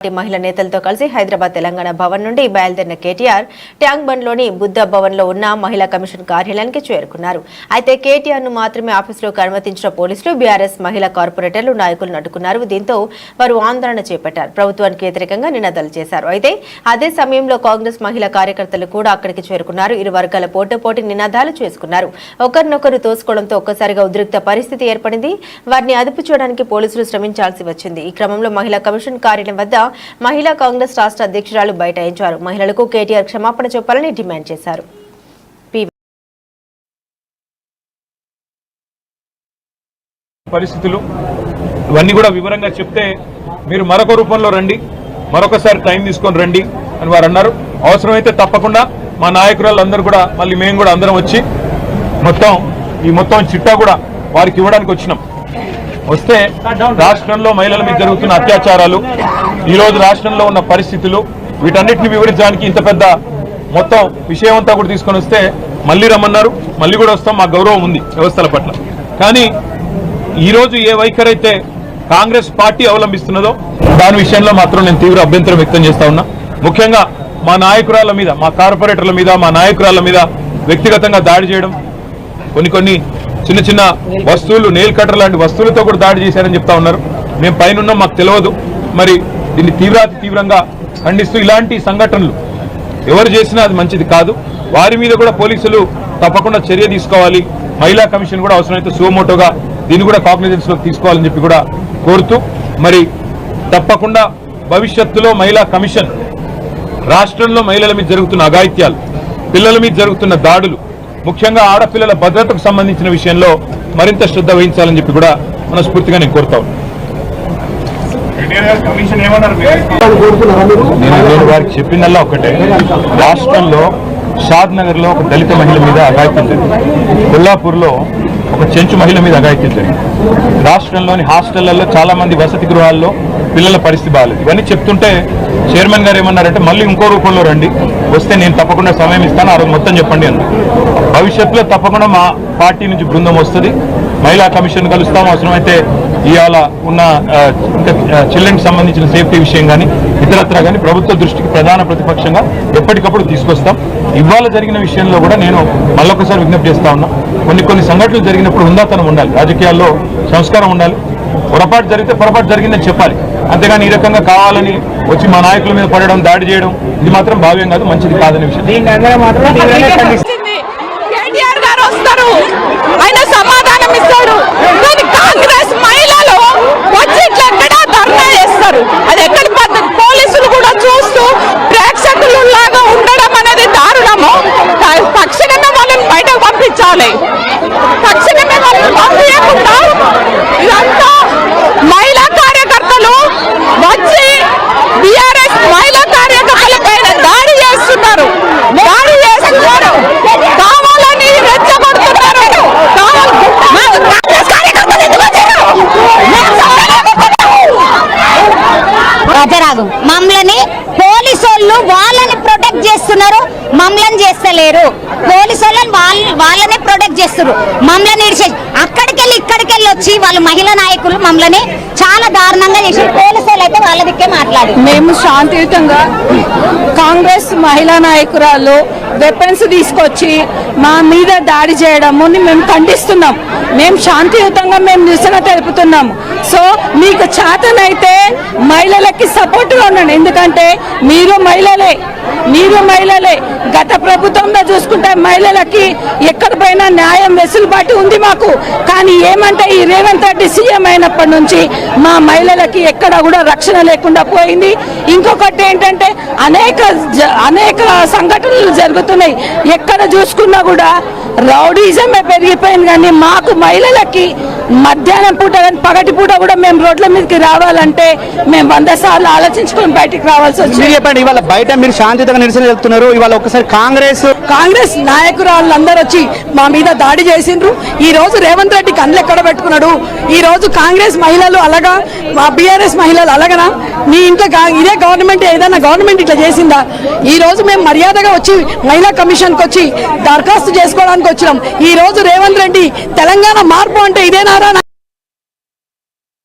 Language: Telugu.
పార్టీ మహిళా నేతలతో కలిసి హైదరాబాద్ తెలంగాణ భవన్ నుండి బయలుదేరిన కేటీఆర్ ట్యాంక్ బండ్లోని బుద్ధ భవన్లో ఉన్న మహిళా కమిషన్ కార్యాలయానికి చేరుకున్నారు. అయితే కేటీఆర్ను మాత్రమే ఆఫీసులోకి అనుమతించిన పోలీసులు బీఆర్ఎస్ మహిళా కార్పొరేటర్లు నాయకులు అడ్డుకున్నారు దీంతో వారు ఆందోళన చేపట్టారు. ప్రభుత్వానికి వ్యతిరేకంగా నినాదాలు చేశారు. అయితే అదే సమయంలో కాంగ్రెస్ మహిళా కార్యకర్తలు కూడా అక్కడికి చేరుకున్నారు. ఇరు వర్గాల పోటాపోటీ నినాదాలు చేసుకున్నారు. ఒకరినొకరు తోసుకోవడంతో ఒక్కసారిగా ఉద్రిక్త పరిస్థితి ఏర్పడింది. వారిని అదుపు చేయడానికి పోలీసులు శ్రమించాల్సి వచ్చింది. ఈ క్రమంలో మహిళా కమిషన్ కార్యాలయం వద్ద మహిళా కాంగ్రెస్ రాష్ట్ర అధ్యక్షురాలు బైఠాయించారు. మహిళలకు కేటీఆర్ క్షమాపణ చెప్పాలని డిమాండ్ చేశారు. పరిస్థితులు ఇవన్నీ కూడా వివరంగా చెప్తే మీరు మరొక రూపంలో రండి. మరొకసారి టైం తీసుకొని రండి అని వారు అన్నారు. అవసరమైతే తప్పకుండా మా నాయకురాళ్ళందరూ కూడా మళ్ళీ మేము కూడా అందరం వచ్చి మొత్తం ఈ మొత్తం చిట్టా కూడా వారికి ఇవ్వడానికి వచ్చినాం. వస్తే రాష్ట్రంలో మహిళల మీద జరుగుతున్న అత్యాచారాలు ఈ రోజు రాష్ట్రంలో ఉన్న పరిస్థితులు వీటన్నిటిని వివరించడానికి ఇంత పెద్ద మొత్తం విషయం అంతా కూడా తీసుకొని వస్తే మళ్ళీ రమ్మన్నారు మళ్ళీ కూడా వస్తాం మా గౌరవం ఉంది వ్యవస్థల పట్ల. కానీ ఈ రోజు ఏ వైఖరి అయితే కాంగ్రెస్ పార్టీ అవలంబిస్తున్నదో దాని విషయంలో మాత్రం నేను తీవ్ర అభ్యంతరం వ్యక్తం చేస్తా ఉన్నా. ముఖ్యంగా మా నాయకురాల మీద మా కార్పొరేటర్ల మీద మా నాయకురాల మీద వ్యక్తిగతంగా దాడి చేయడం కొన్ని కొన్ని చిన్న చిన్న వస్తువులు నెయిల్ కట్టర్ లాంటి వస్తువులతో కూడా దాడి చేశారని చెప్తా ఉన్నారు. మేము పైన మాకు తెలియదు. మరి దీన్ని తీవ్రాతి తీవ్రంగా ఖండిస్తూ ఇలాంటి సంఘటనలు ఎవరు చేసినా అది మంచిది కాదు. వారి మీద కూడా పోలీసులు తప్పకుండా చర్య తీసుకోవాలి. మహిళా కమిషన్ కూడా అవసరమైతే సుమోటోగా దీన్ని కూడా కాగ్నిజెన్స్లో తీసుకోవాలని చెప్పి కూడా కోరుతూ మరి తప్పకుండా భవిష్యత్తులో మహిళా కమిషన్ రాష్ట్రంలో మహిళల మీద జరుగుతున్న అఘాయిత్యాలు పిల్లల మీద జరుగుతున్న దాడులు ముఖ్యంగా ఆడపిల్లల భద్రతకు సంబంధించిన విషయంలో మరింత శ్రద్ధ వహించాలని చెప్పి కూడా మనస్ఫూర్తిగా నేను కోరుతా ఉన్నాను. నేను వారికి చెప్పినల్లా ఒకటే. రాష్ట్రంలో షాద్ నగర్లో ఒక దళిత మహిళ మీద అఘాయిత్యం జరిగింది. కొల్లాపూర్లో ఒక చెంచు మహిళ మీద అఘాయిత్యం జరిగింది. రాష్ట్రంలోని హాస్టళ్ళలో చాలా మంది వసతి గృహాల్లో పిల్లల పరిస్థితి బాగాలేదు. ఇవన్నీ చెప్తుంటే చైర్మన్ గారు ఏమన్నారంటే మళ్ళీ ఇంకో రూపంలో రండి. వస్తే నేను తప్పకుండా సమయం ఇస్తాను. ఆ రోజు మొత్తం చెప్పండి అని భవిష్యత్తులో తప్పకుండా మా పార్టీ నుంచి బృందం వస్తుంది. మహిళా కమిషన్ కలుస్తాం. అవసరమైతే ఇవాళ ఉన్న ఇంకా చిల్డ్రన్కి సంబంధించిన సేఫ్టీ విషయం కానీ ఇతరత్ర కానీ ప్రభుత్వ దృష్టికి ప్రధాన ప్రతిపక్షంగా ఎప్పటికప్పుడు తీసుకొస్తాం. ఇవాళ జరిగిన విషయంలో కూడా నేను మళ్ళొకసారి విజ్ఞప్తి చేస్తా ఉన్నా. కొన్ని కొన్ని సంఘటనలు జరిగినప్పుడు ఉందాతనం ఉండాలి. రాజకీయాల్లో సంస్కారం ఉండాలి. పొరపాటు జరిగితే పొరపాటు జరిగిందని చెప్పాలి. అంతేగాని ఈ రకంగా కావాలని వచ్చి మా నాయకుల మీద పడడం దాడి చేయడం ఇది మాత్రం భావ్యం కాదు మంచిది కాదనే విషయం. ఆయన సమాధానం ఇస్తాడు కాంగ్రెస్ మహిళలు వచ్చి ఇట్లా ఎక్కడ ధర్నా చేస్తారు. అది ఎక్కడి పద్ధతి? పోలీసులు కూడా చూస్తూ ప్రేక్షకులు లాగా ఉండడం అనేది దారుణము. తక్షణమే వాళ్ళని బయటకు పంపించాలి తక్షణమే వాళ్ళని పంపించకుండా ఇదంతా మహిళా కార్యకర్తలు వచ్చి బీఆర్ఎస్ మహిళా కార్యకర్తల పైన దాడి చేస్తున్నారు దాడి చేస్తున్నారు కావాలని రెచ్చగొడుతున్నారు కావాలి కాంగ్రెస్ కార్యకర్తలు ఎందుకు వచ్చారు? మేము రాజరాదు మమ్మల్ని పోలీసు వాళ్ళు వాళ్ళని ప్రొటెక్ట్ చేస్తున్నారు మమ్మల్ని చేస్తలేరు. పోలీసు వాళ్ళని వాళ్ళ వాళ్ళనే ప్రొటెక్ట్ చేస్తారు మమ్మల్ని ఇడిచే అక్కడికి వెళ్ళి ఇక్కడికి వెళ్ళి వచ్చి వాళ్ళు మహిళా నాయకులు మమ్మల్ని చాలా దారుణంగా చేసి పోలీసు అయితే వాళ్ళ దిక్కే మాట్లాడి మేము శాంతియుతంగా కాంగ్రెస్ మహిళా నాయకురాలు వెపన్స్ తీసుకొచ్చి మా మీద దాడి చేయడము మేము ఖండిస్తున్నాం. మేము శాంతియుతంగా మేము నిరసన తెలుపుతున్నాము సో మీకు చేతనైతే మహిళలకి సపోర్ట్గా ఉండండి. ఎందుకంటే మీరు మహిళలే. మీరు మహిళలే. గత ప్రభుత్వంలో చూసుకుంటే మహిళలకి ఎక్కడిపోయినా న్యాయం వెసులుబాటు ఉంది మాకు. కానీ ఏమంటే ఈ రేవంత్ రెడ్డి సీఎం అయినప్పటి నుంచి మా మహిళలకి ఎక్కడ కూడా రక్షణ లేకుండా పోయింది. ఇంకొకటి ఏంటంటే అనేక జ- అనేక సంఘటనలు జరుగుతున్నాయి. ఎక్కడ చూసుకున్నా కూడా రౌడీజమే పెరిగిపోయింది కానీ మాకు మహిళలకి మధ్యాహ్నం పూట కానీ పగటి పూట కూడా మేము రోడ్ల మీదకి రావాలంటే మేము వంద సార్లు ఆలోచించుకొని బయటికి రావాల్సి వచ్చింది. చెప్పండి ఇవాళ బయట మీరు శాంతియుతంగా నిరసన చెప్తున్నారు ఇవాళ ఒకసారి కాంగ్రెస్ కాంగ్రెస్ నాయకురాళ్ళు అందరూ వచ్చి మా మీద దాడి చేసిండ్రు. ఈ రోజు రేవంత్ రెడ్డి కళ్ళు ఎక్కడ పెట్టుకున్నాడు? ఈ రోజు కాంగ్రెస్ మహిళలు అలాగా మా బీఆర్ఎస్ మహిళలు అలాగనా? మీ ఇంట్లో ఇదే గవర్నమెంట్ ఏదైనా గవర్నమెంట్ ఇట్లా చేసిందా? ఈ రోజు మేము మర్యాదగా వచ్చి మహిళా కమిషన్కి వచ్చి దరఖాస్తు చేసుకోవడానికి వచ్చినాం. ఈ రోజు రేవంత్ రెడ్డి తెలంగాణ మార్పు అంటే ఇదేనా